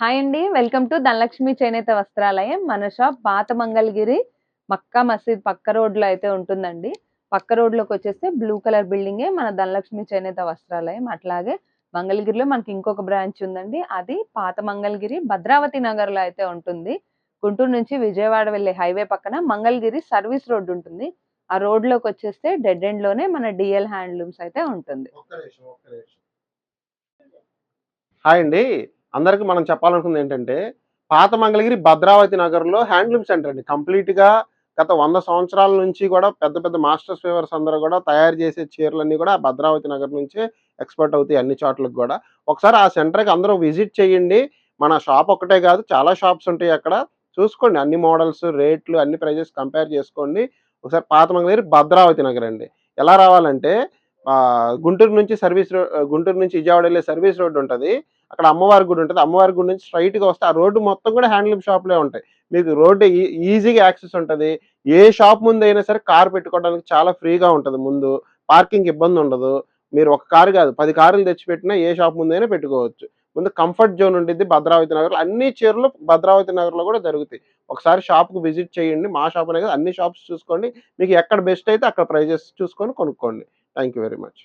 Hi అండి welcome to Dhanalakshmi చేనేత వస్త్రాలయం. మన షాప్ పాత మంగళగిరి మక్కా మసీద్ పక్క రోడ్లో అయితే ఉంటుందండి. పక్క రోడ్లోకి వచ్చేస్తే బ్లూ కలర్ బిల్డింగే మన ధనలక్ష్మి చేనేత వస్త్రాలయం. అట్లాగే మంగళగిరిలో మనకి ఇంకొక బ్రాంచ్ ఉందండి. అది పాత మంగళగిరి భద్రావతి నగర్లో అయితే ఉంటుంది. గుంటూరు నుంచి విజయవాడ వెళ్ళే హైవే పక్కన మంగళగిరి సర్వీస్ రోడ్ ఉంటుంది. ఆ రోడ్లోకి వచ్చేస్తే డెడ్ ఎండ్లోనే మన డిఎల్ హ్యాండ్లూమ్స్ అయితే ఉంటుంది. హాయ్ అండి. అందరికీ మనం చెప్పాలనుకుంది ఏంటంటే పాత మంగళగిరి భద్రావతి నగర్లో హ్యాండ్లూమ్ సెంటర్ అండి. కంప్లీట్గా గత వంద సంవత్సరాల నుంచి కూడా పెద్ద పెద్ద మాస్టర్స్ ఫేవర్స్ అందరూ కూడా తయారు చేసే చీరలన్నీ కూడా భద్రావతి నగర్ నుంచే ఎక్స్పర్ట్ అవుతాయి అన్ని చోట్లకు కూడా. ఒకసారి ఆ సెంటర్కి అందరూ విజిట్ చేయండి. మన షాప్ ఒకటే కాదు చాలా షాప్స్ ఉంటాయి అక్కడ. చూసుకోండి అన్ని మోడల్స్ రేట్లు అన్ని ప్రైజెస్ కంపేర్ చేసుకోండి. ఒకసారి పాత మంగళగిరి భద్రావతి నగర్ అండి ఎలా రావాలంటే గుంటూరు నుంచి సర్వీస్ రోడ్ గుంటూరు నుంచి విజయవాడ వెళ్ళే సర్వీస్ రోడ్ ఉంటుంది. అక్కడ అమ్మవారి గుడి ఉంటుంది. అమ్మవారి గుడి నుంచి స్ట్రైట్గా వస్తే ఆ రోడ్డు మొత్తం కూడా హ్యాండ్లూమ్ షాప్లే ఉంటాయి. మీకు రోడ్డు ఈజీగా యాక్సెస్ ఉంటుంది. ఏ షాప్ ముందు అయినా సరే కార్ పెట్టుకోవడానికి చాలా ఫ్రీగా ఉంటుంది ముందు. పార్కింగ్ ఇబ్బంది ఉండదు. మీరు ఒక కారు కాదు పది కార్లు తెచ్చిపెట్టినా ఏ షాప్ ముందైనా పెట్టుకోవచ్చు. ముందు కంఫర్ట్ జోన్ ఉంటుంది భద్రావతి నగర్లో. అన్ని చీరలు భద్రావతి నగర్లో కూడా జరుగుతాయి. ఒకసారి షాప్కి విజిట్ చేయండి. మా షాప్ అనే అన్ని షాప్స్ చూసుకోండి. మీకు ఎక్కడ బెస్ట్ అయితే అక్కడ ప్రైజెస్ చూసుకొని కొనుక్కోండి. Thank you very much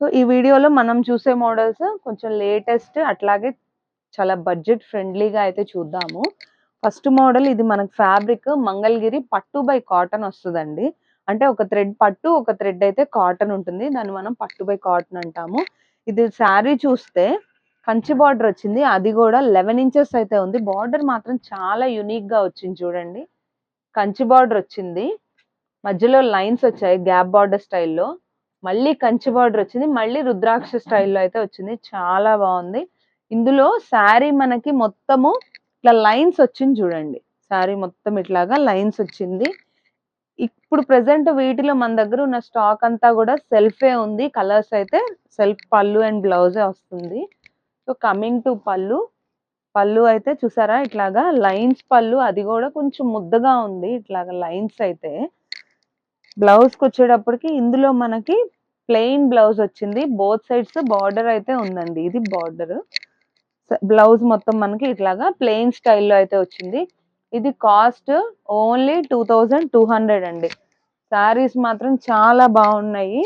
so ఈ వీడియోలో మనం చూసే మోడల్స్ కొంచెం లేటెస్ట్ అట్లాగే చాలా బడ్జెట్ ఫ్రెండ్లీగా అయితే చూద్దాము. ఫస్ట్ మోడల్ ఇది మనకు ఫ్యాబ్రిక్ మంగళగిరి పట్టు బై కాటన్ వస్తుందండి. అంటే ఒక థ్రెడ్ పట్టు ఒక థ్రెడ్ అయితే కాటన్ ఉంటుంది. దాన్ని మనం పట్టు బై కాటన్ అంటాము. ఇది శారీ చూస్తే కంచి బార్డర్ వచ్చింది. అది కూడా లెవెన్ ఇంచెస్ అయితే ఉంది. బార్డర్ మాత్రం చాలా యునిక్గా వచ్చింది చూడండి. కంచి బార్డర్ వచ్చింది. మధ్యలో లైన్స్ వచ్చాయి గ్యాప్ బార్డర్ స్టైల్లో. మళ్ళీ కంచి బార్డర్ వచ్చింది మళ్ళీ రుద్రాక్ష స్టైల్లో అయితే వచ్చింది. చాలా బాగుంది. ఇందులో శారీ మనకి మొత్తము ఇట్లా లైన్స్ వచ్చింది చూడండి. శారీ మొత్తం ఇట్లాగా లైన్స్ వచ్చింది. ఇప్పుడు ప్రెసెంట్ వీటిలో మన దగ్గర ఉన్న స్టాక్ అంతా కూడా సెల్ఫే ఉంది. కలర్స్ అయితే సెల్ఫ్ పళ్ళు అండ్ బ్లౌజే వస్తుంది. సో కమింగ్ టు పళ్ళు. పళ్ళు అయితే చూసారా? ఇట్లాగా లైన్స్ పళ్ళు అది కూడా కొంచెం ముద్దగా ఉంది. ఇట్లాగా లైన్స్ అయితే. బ్లౌజ్కి వచ్చేటప్పటికి ఇందులో మనకి ప్లెయిన్ బ్లౌజ్ వచ్చింది. బోత్ సైడ్స్ బార్డర్ అయితే ఉందండి. ఇది బార్డర్ బ్లౌజ్ మొత్తం మనకి ఇట్లాగా ప్లెయిన్ స్టైల్లో అయితే వచ్చింది. ఇది cost only two thousand two hundred అండి. శారీస్ మాత్రం చాలా బాగున్నాయి.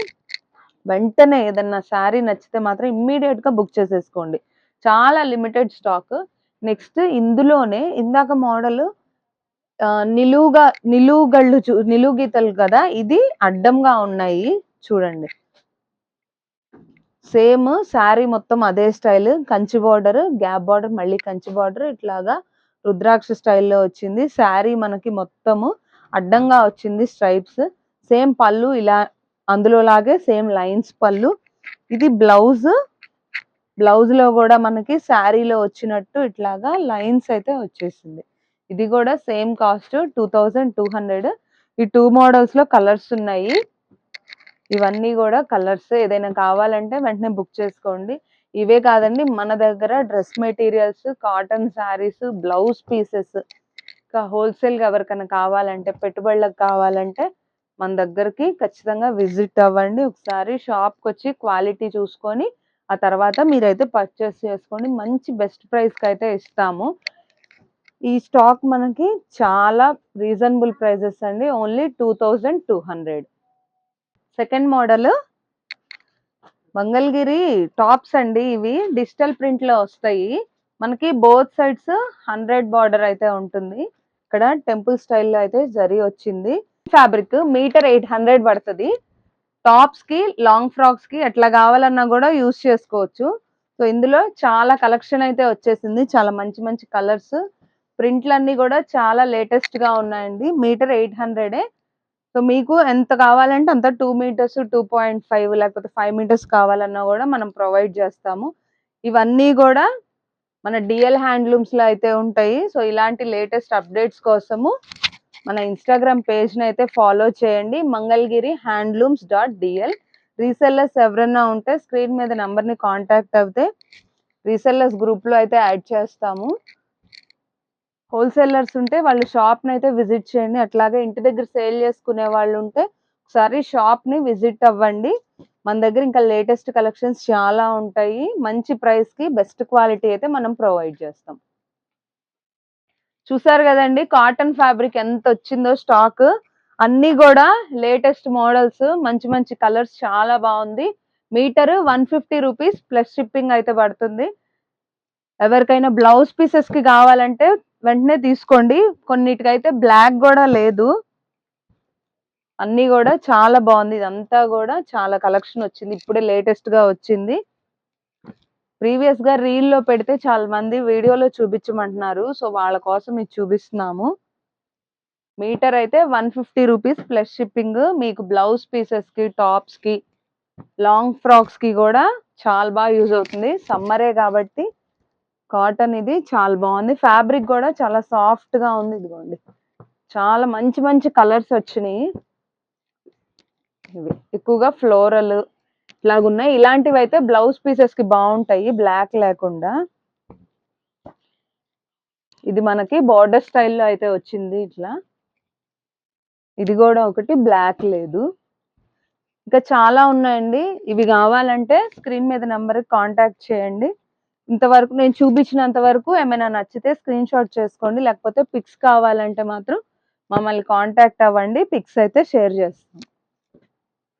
వెంటనే ఏదన్నా శారీ నచ్చితే మాత్రం ఇమ్మీడియట్గా బుక్ చేసేసుకోండి. చాలా లిమిటెడ్ స్టాక్ నెక్స్ట్ ఇందులోనే ఇందాక మోడల్ నిలువుగా నిలువు గళ్ళు చూ నిలువు గీతలు కదా ఇది అడ్డంగా ఉన్నాయి చూడండి. సేమ్ శారీ మొత్తం అదే style Kanchi border gap border మళ్ళీ కంచి బార్డర్ ఇట్లాగా రుద్రాక్ష స్టైల్లో వచ్చింది. శారీ మనకి మొత్తము అడ్డంగా వచ్చింది స్ట్రైప్స్. సేమ్ పళ్ళు ఇలా అందులో లాగే సేమ్ లైన్స్ పళ్ళు. ఇది బ్లౌజ్ బ్లౌజ్లో కూడా మనకి శారీలో వచ్చినట్టు ఇట్లాగా లైన్స్ అయితే వచ్చేసింది. ఇది కూడా same cost two thousand two hundred. ఈ టూ మోడల్స్లో కలర్స్ ఉన్నాయి. ఇవన్నీ కూడా కలర్స్ ఏదైనా కావాలంటే వెంటనే బుక్ చేసుకోండి. ఇవే కాదండి మన దగ్గర dress materials cotton saris blouse pieces ఇంకా హోల్సేల్గా ఎవరికైనా కావాలంటే పెట్టుబడులకు కావాలంటే మన దగ్గరికి ఖచ్చితంగా విజిట్ అవ్వండి. ఒకసారి షాప్కి వచ్చి క్వాలిటీ చూసుకొని ఆ తర్వాత మీరైతే పర్చేస్ చేసుకోండి. మంచి బెస్ట్ ప్రైస్కి అయితే ఇస్తాము. ఈ స్టాక్ మనకి చాలా రీజనబుల్ ప్రైజెస్ అండి. Only two thousand two hundred. Second model Mangalagiri tops అండి ఇవి. డిజిటల్ ప్రింట్లో వస్తాయి. మనకి బోత్ సైడ్స్ హండ్రెడ్ బార్డర్ అయితే ఉంటుంది. ఇక్కడ టెంపుల్ స్టైల్లో అయితే జరి వచ్చింది. ఫ్యాబ్రిక్ మీటర్ ఎయిట్ హండ్రెడ్ పడుతుంది. టాప్స్కి లాంగ్ ఫ్రాక్స్కి ఎట్లా కావాలన్నా కూడా యూస్ చేసుకోవచ్చు. సో ఇందులో చాలా కలెక్షన్ అయితే వచ్చేసింది. చాలా మంచి మంచి కలర్స్ ప్రింట్లన్నీ కూడా చాలా లేటెస్ట్గా ఉన్నాయండి. మీటర్ ఎయిట్ హండ్రెడే. సో మీకు ఎంత కావాలంటే అంత two metres two point five లేకపోతే ఫైవ్ మీటర్స్ కావాలన్నా కూడా మనం ప్రొవైడ్ చేస్తాము. ఇవన్నీ కూడా మన డిఎల్ హ్యాండ్లూమ్స్లో అయితే ఉంటాయి. సో ఇలాంటి లేటెస్ట్ అప్డేట్స్ కోసము మన ఇన్స్టాగ్రామ్ పేజ్ని అయితే ఫాలో చేయండి. Mangalagiri handlooms dot DL resellers ఎవరైనా ఉంటే స్క్రీన్ మీద నెంబర్ని కాంటాక్ట్ అవుతే రీసెల్లర్స్ గ్రూప్లో అయితే యాడ్ చేస్తాము. హోల్సేలర్స్ ఉంటే వాళ్ళు షాప్ని అయితే విజిట్ చేయండి. అట్లాగే ఇంటి దగ్గర సేల్ చేసుకునే వాళ్ళు ఉంటే ఒకసారి షాప్ని విజిట్ అవ్వండి. మన దగ్గర ఇంకా లేటెస్ట్ కలెక్షన్స్ చాలా ఉంటాయి. మంచి ప్రైస్కి బెస్ట్ క్వాలిటీ అయితే మనం ప్రొవైడ్ చేస్తాం. చూసారు కదండి కాటన్ ఫ్యాబ్రిక్ ఎంత వచ్చిందో స్టాక్. అన్ని కూడా లేటెస్ట్ మోడల్స్ మంచి మంచి కలర్స్ చాలా బాగుంది. Metre one fifty rupees plus shipping అయితే పడుతుంది. ఎవరికైనా బ్లౌజ్ పీసెస్కి కావాలంటే వెంటనే తీసుకోండి. కొన్నిటికైతే బ్లాక్ కూడా లేదు. అన్నీ కూడా చాలా బాగుంది. ఇదంతా కూడా చాలా కలెక్షన్ వచ్చింది. ఇప్పుడే లేటెస్ట్గా వచ్చింది. ప్రీవియస్గా రీల్లో పెడితే చాలా మంది వీడియోలో చూపించమంటున్నారు. సో వాళ్ళ కోసం ఇది చూపిస్తున్నాము. మీటర్ అయితే one fifty rupees plus shipping. మీకు బ్లౌజ్ పీసెస్కి టాప్స్కి లాంగ్ ఫ్రాక్స్కి కూడా చాలా బాగా యూజ్ అవుతుంది. సమ్మరే కాబట్టి కాటన్ ఇది చాలా బాగుంది. ఫ్యాబ్రిక్ కూడా చాలా సాఫ్ట్గా ఉంది ఇదిగోండి. చాలా మంచి మంచి కలర్స్ వచ్చినాయి. ఇవి ఎక్కువగా ఫ్లోరల్ ఇలాగున్నాయి ఇలాంటివి అయితే బ్లౌజ్ పీసెస్కి బాగుంటాయి. బ్లాక్ లేకుండా. ఇది మనకి బార్డర్ స్టైల్లో అయితే వచ్చింది ఇట్లా. ఇది కూడా ఒకటి బ్లాక్ లేదు. ఇంకా చాలా ఉన్నాయండి. ఇవి కావాలంటే స్క్రీన్ మీద నెంబర్ కాంటాక్ట్ చేయండి. ఇంతవరకు నేను చూపించినంత వరకు ఏమైనా నచ్చితే స్క్రీన్ షాట్ చేసుకోండి. లేకపోతే పిక్స్ కావాలంటే మాత్రం మమ్మల్ని కాంటాక్ట్ అవ్వండి. పిక్స్ అయితే షేర్ చేస్తాం.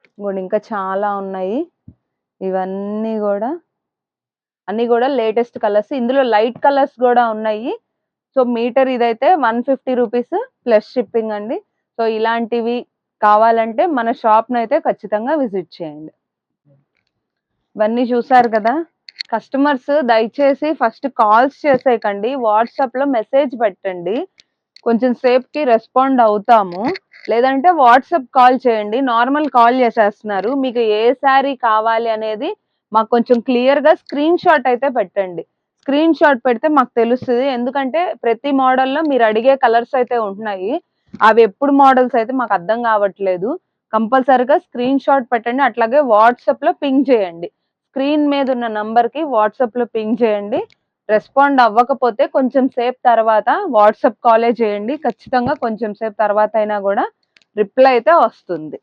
ఇంకోండి ఇంకా చాలా ఉన్నాయి. ఇవన్నీ కూడా అన్నీ కూడా లేటెస్ట్ కలర్స్ ఇందులో లైట్ కలర్స్ కూడా ఉన్నాయి. సో మీటర్ ఇదైతే one fifty rupees plus shipping అండి. సో ఇలాంటివి కావాలంటే మన షాప్ని అయితే ఖచ్చితంగా విజిట్ చేయండి. ఇవన్నీ చూసారు కదా? కస్టమర్స్ దయచేసి ఫస్ట్ కాల్స్ చేసేయకండి. వాట్సాప్లో మెసేజ్ పెట్టండి. కొంచెం సేపుకి రెస్పాండ్ అవుతాము. లేదంటే వాట్సాప్ కాల్ చేయండి. నార్మల్ కాల్ చేసేస్తున్నారు. మీకు ఏ శారీ కావాలి అనేది మాకు కొంచెం క్లియర్గా స్క్రీన్ షాట్ అయితే పెట్టండి. స్క్రీన్ షాట్ పెడితే మాకు తెలుస్తుంది. ఎందుకంటే ప్రతి మోడల్లో మీరు అడిగే కలర్స్ అయితే ఉంటున్నాయి. అవి ఎప్పుడు మోడల్స్ అయితే మాకు అర్థం కావట్లేదు. కంపల్సరిగా స్క్రీన్ షాట్ పెట్టండి. అట్లాగే వాట్సాప్లో పింగ్ చేయండి. స్క్రీన్ మీద ఉన్న నంబర్కి వాట్సాప్లో పింగ్ చేయండి. రెస్పాండ్ అవ్వకపోతే కొంచెం సేపు తర్వాత వాట్సాప్ కాలే చేయండి. ఖచ్చితంగా కొంచెం సేపు తర్వాత అయినా కూడా రిప్లై అయితే వస్తుంది.